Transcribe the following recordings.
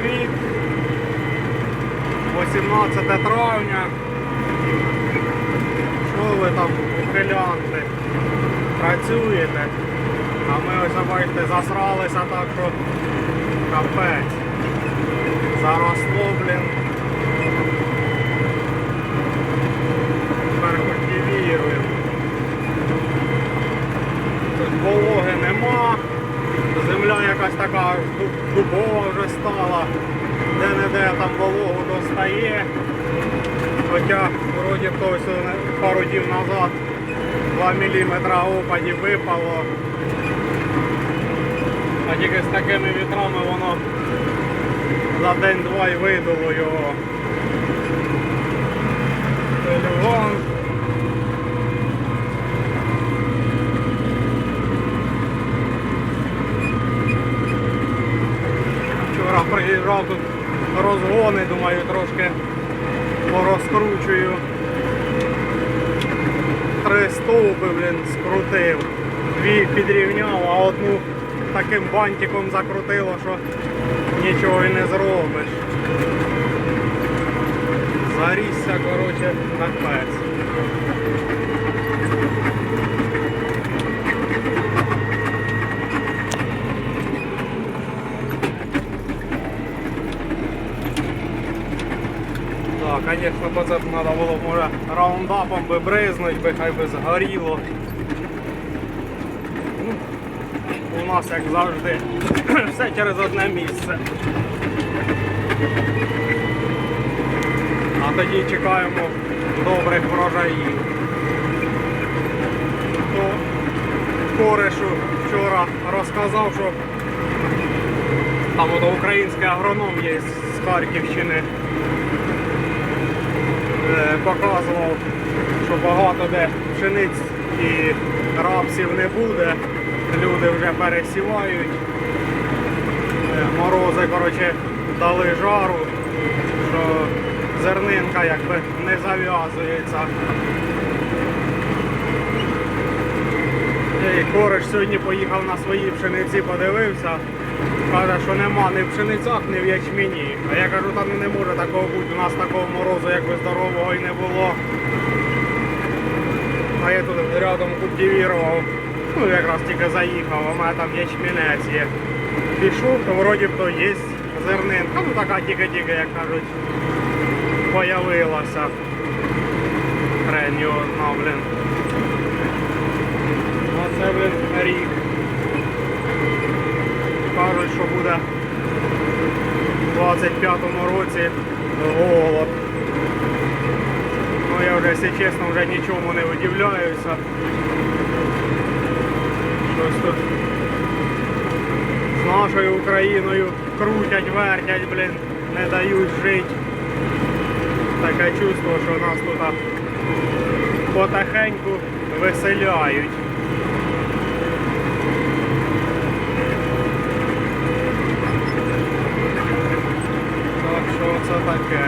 привіт! 18 травня. Що ви там, ухилянти? Працюєте? А ми ось бачите, засралися так, що капець. Заросло, блін. Тепер культивіруємо. Тут вологи нема. Земля якась така дубова вже стала. Де-не-де там вологу достає. Хоча вроді б то ось пару днів назад 2 мм опадів випало. А тільки з такими вітрами воно за день-два і видуло його. Полігон. Вчора тут розгони, думаю, трошки порозкручую. Три стовпи, блін, скрутив. Дві підрівняв, а одну таким бантиком закрутило, що нічого і не зробиш. Зарісся, коротше, капець. Конечно, бо це треба було може раундапом би бризнуть, би хай би згоріло. Ну, У нас, як завжди, все через одне місце. А тоді чекаємо добрих врожаїв. То Корешу вчора розказав, що там от український агроном є з Харківщини. Е, показував, що багато де пшениць і рапсів не буде. Люди вже пересівають. Е, Морози, коротше, дали жару, що зернинка якби не зав'язується. І кореш сьогодні поїхав на свої пшениці, подивився. Каже, що нема ні в пшеницях, ні в ячмені. А я кажу, та ну не може такого бути. У нас такого морозу якби здорового і не було. А я тут рядом культивірував. Ну якраз тільки заїхав, а в мене там ячмінець є. Пішов, то вроді б то є зернинка. Ну така тільки-тільки, як кажуть, появилася. Хрень його блін. Оце, блін, рік. Кажуть, що буде в 25-му році голод. Ну я вже, якщо чесно, вже нічому не удивляюся. Щось тут з нашою Україною крутять, вертять, блін, не дають жити. Таке чувство, що нас тут потихеньку виселяють. Так що це таке.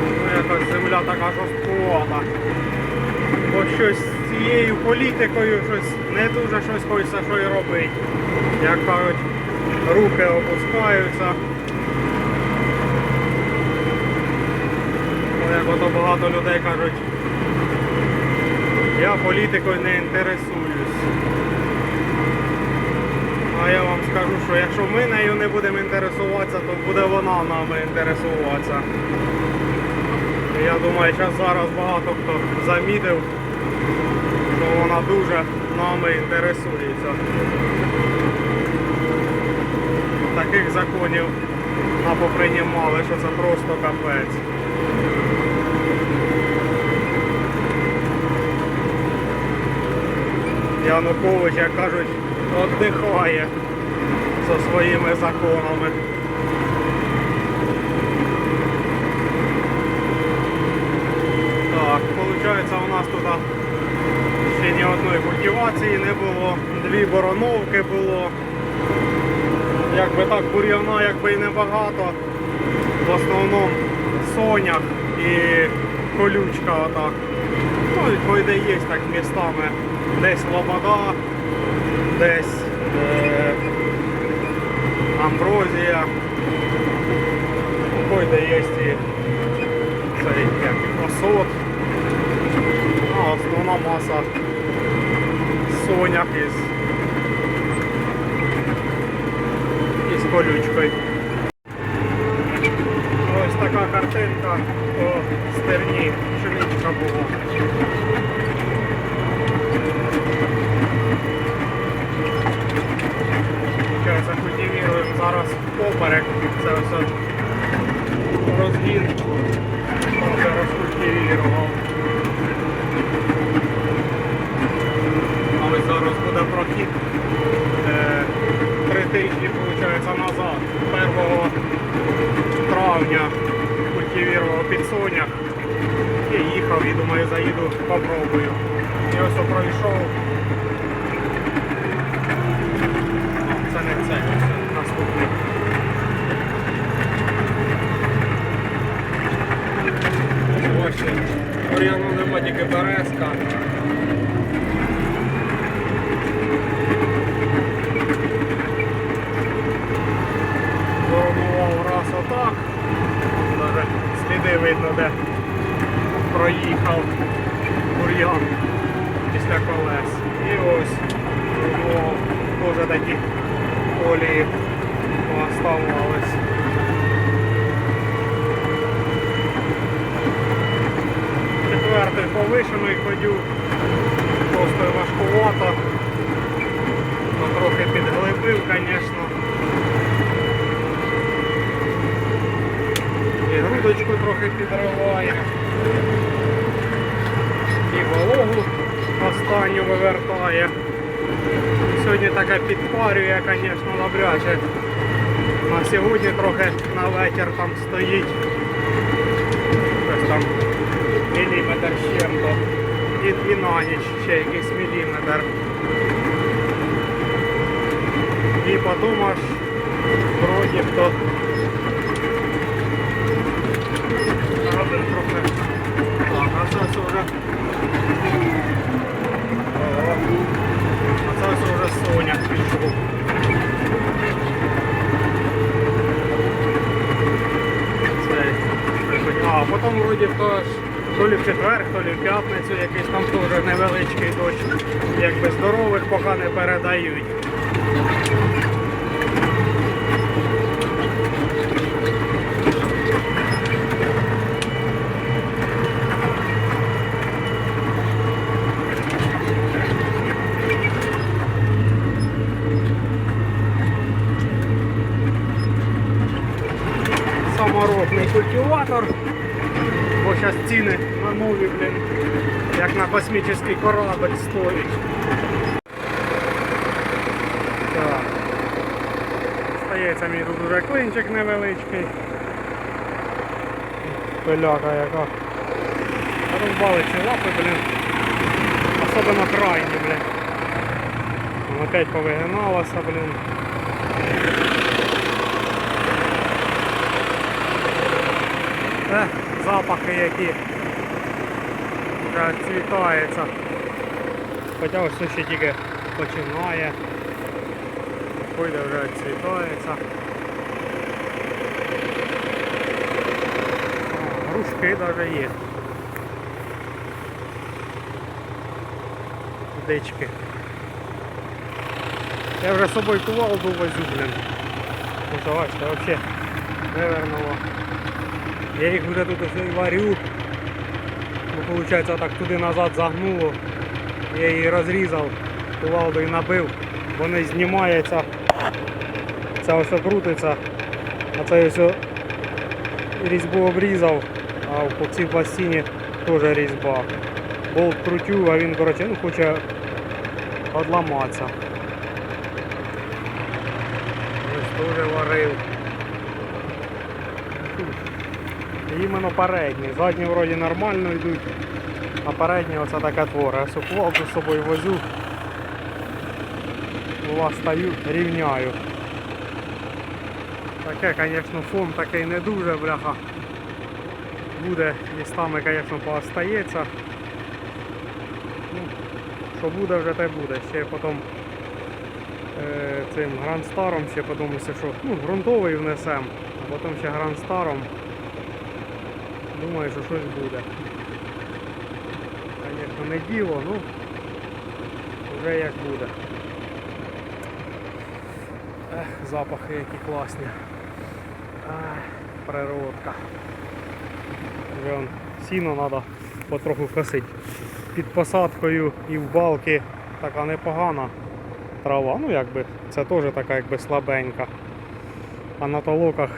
Ну, якась земля така жорсткувата. Бо щось з цією політикою щось не дуже щось хочеться що і робити. Як кажуть, руки опускаються. Ну, як ото багато людей кажуть, я політикою не інтересуюсь. А я вам скажу, що якщо ми нею не будемо інтересуватися, то буде вона нами інтересуватися. Я думаю, що зараз багато хто замітив, що вона дуже нами інтересується. Таких законів напоприймали, що це просто капець. Янукович, як кажуть, віддихає зі своїми законами. Так, виходить, у нас тут ще ні одної культивації не було, дві бороновки було. Якби так бур'яна, якби і небагато. В основному соняк і колючка отак. Ну, і ідеї є так містами. Десь лобода, десь е, амброзія. Какой-то є і цей як, осот. А основна маса соняк із, із колючкою. Ось така картинка по стерні пшеничка була. Зараз закультивіруємо зараз поперек. Це все розгін. Трохи розкультивірував. А ось зараз буде прохід. Е, Три тижні, виходить, назад. 1 травня культивував підсонях і їхав і думаю заїду попробую. І ось пройшов. О, Це не це, це наступний. Ось Тільки березка. Просто важкувато. Ну, трохи підглибив, звісно. І грудочку трохи підриває. І вологу останню вивертає. Сьогодні таке підпарює, звісно, добряче. На сьогодні трохи на вечір там стоїть. Ось там міліметр з чим-то. І, і на ніч ще якийсь міліметр. І потім аж вроді хто робить трохи. Так, а це все вже. Ого. А це все вже соняк пішов. Цей, А, потім вроді хтось то лі в четвер, то лі в п'ятницю якийсь там теж невеличкий дощ. Якби здорових поки передають. саморобний культиватор. Бо зараз ціни на нові, блін, на корабль стоїть. Стається мій тут уже клинчик невеличкий. Пиляка яка. Розбали ці лапи, блін. Особливо крайні, блін. Опять повигиналася, блін. Запахи які вже цвітається. Хоча ось ще тільки починає. Пойде вже цвітається. Грушки навіть є. Дички. Я вже з собою кувалду возю. Ну що, бачите, взагалі вивернуло. Я їх вже тут варю. Виходить, так туди назад загнуло. Я її розрізав, кувалдою набив, вони знімаються. Це ось крутиться. А це ось різьбу обрізав, а в цій пластині теж різьба. Болт крутю, а він коротше, ну, хоче одламатися. Ось теж варив. Іменно передні. Задні вроді нормально йдуть, а передні оце таке творе. Я суквалку з собою возю. Була рівняю. Таке, звісно, фон такий не дуже, бляха. Буде, містами, звісно, поостається. Ну, що буде, вже те буде. Ще потім е, цим грандстаром ще подумався, що ну, ґрунтовий внесемо, а потім ще грандстаром. Думаю, що щось буде. Звісно, не діло, ну вже як буде. Ех, запахи які класні. Ах, природка. Вже он, сіно треба потроху косити. Під посадкою і в балки така непогана трава. Ну якби це теж така якби слабенька. А на толоках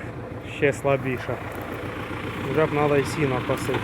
ще слабіша. Вже б треба і сіно косити.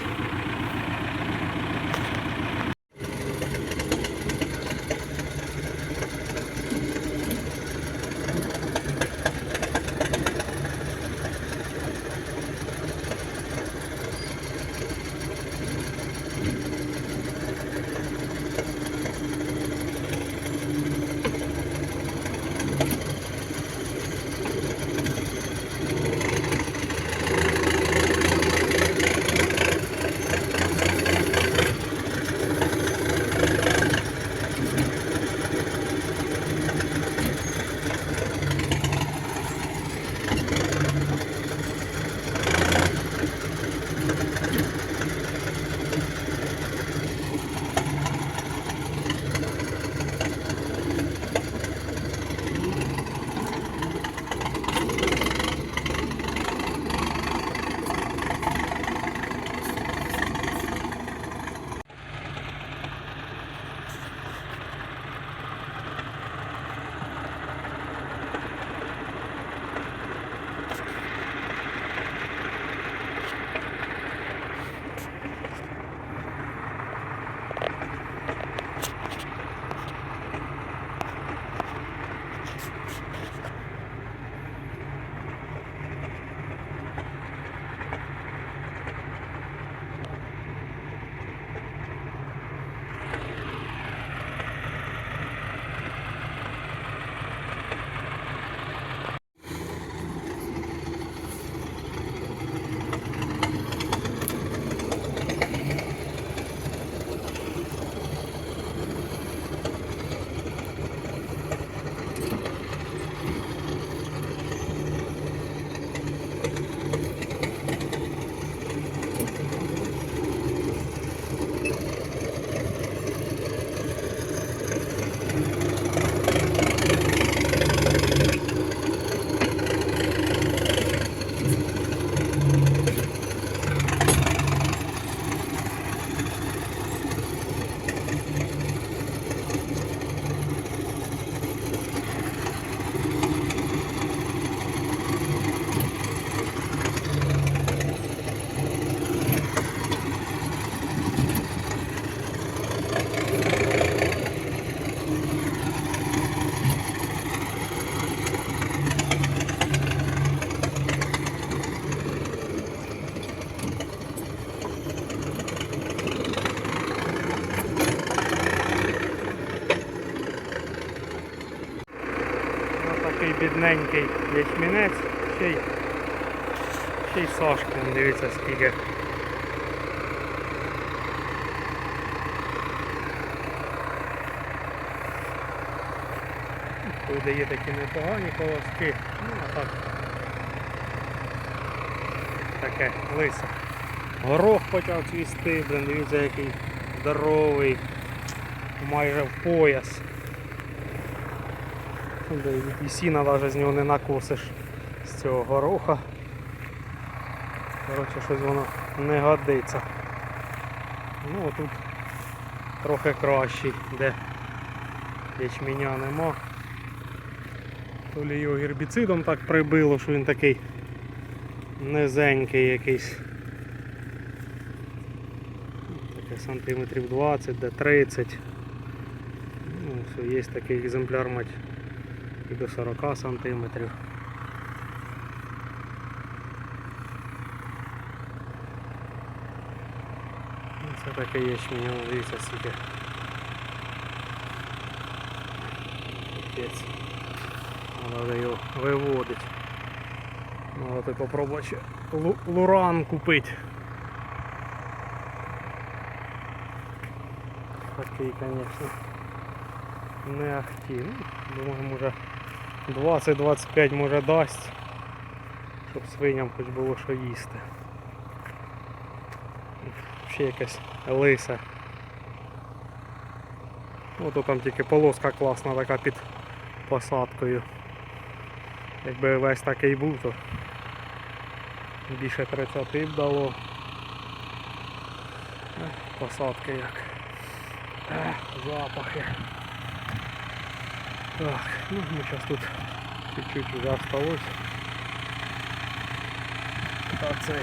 Бідненький ячмінець. Ще й, ще й Сашкин, дивіться скільки. Тут є такі непогані колоски. Ну а так. Таке лисе. Горох почав цвісти, блин, дивіться який здоровий. Майже в пояс. І- сіна навіть з нього не накосиш з цього гороха. Коротше, щось воно не годиться. Ну тут трохи кращий, де ячменя нема. То лі його гербіцидом так прибило, що він такий низенький якийсь. Таке сантиметрів 20, де 30. Ну, все, є такий екземпляр мать і до 40 сантиметрів. Ну, Це таке ячменя, дивіться скільки. Капець. Треба його виводити. Треба ти попробувати ще луран купити. Такий, звісно. не ахті. Ну, думаю, може 20-25 може дасть, щоб свиням хоч було що їсти. Ще якесь лисе. Ото там тільки полоска класна така під посадкою. Якби весь такий був, то більше 30 б дало. Посадки як. Запахи. Так, ну зараз тут чуть-чуть вже осталось. Та цей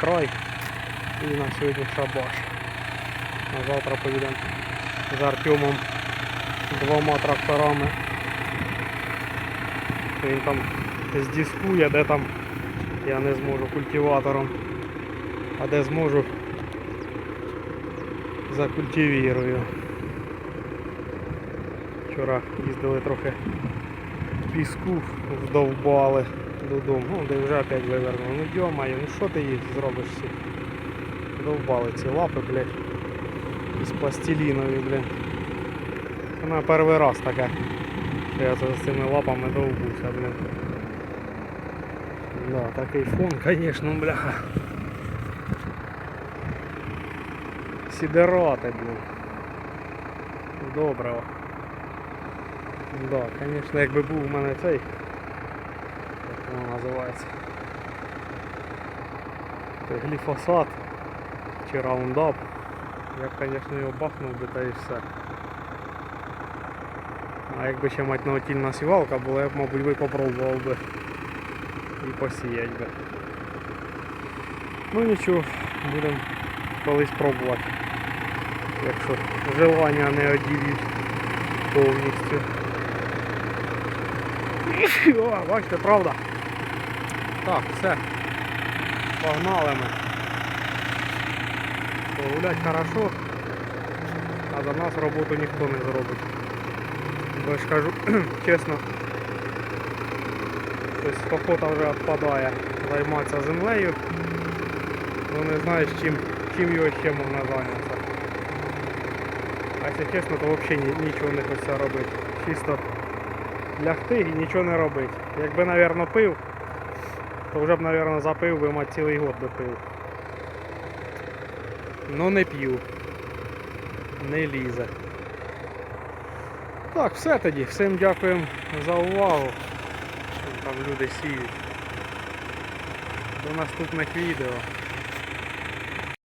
край. І на сьогодні шабаш. А завтра поїдемо з Артемом двома тракторами. Він там здіскує, де там я не зможу культиватором, а де зможу закультивірую. Вчора їздили трохи піску, вдовбали додому. Ну, де вже опять вивернули. Ну йомаю, ну що ти їх зробиш всі? Довбали ці лапи, блядь. Із пластилінові, блядь. Це на перший раз таке. Що я з цими лапами довбуся, блядь. Да, такий фон, конечно, бляха. Сідерати, блін. Доброго. Да, конечно, якби був у мене цей. Як воно називається? Гліфосат чи раундап. Я б, конечно, його бахнув би та і все. А якби ще мать наотільна сівалка була, я б, мабуть, би попробував би і посіять би. Ну нічого, будемо колись пробувати. Якщо желання не оділють повністю. О, бачите, правда? Так, все. Погнали ми. Погулять хорошо, а за нас роботу ніхто не зробить. Бо я ж кажу, чесно, Тобто охота вже відпадає займатися землею. Ну не знаєш чим, чим його ще можна зайнятися. А якщо чесно, то взагалі нічого не хочеться робити. Чисто лягти і нічого не робити. Якби, мабуть, пив, то вже б, мабуть, запив би мать цілий год би пив. Ну не п'ю. Не лізе. Так, все тоді. Всім дякуємо за увагу. Там люди сіють. До наступних відео.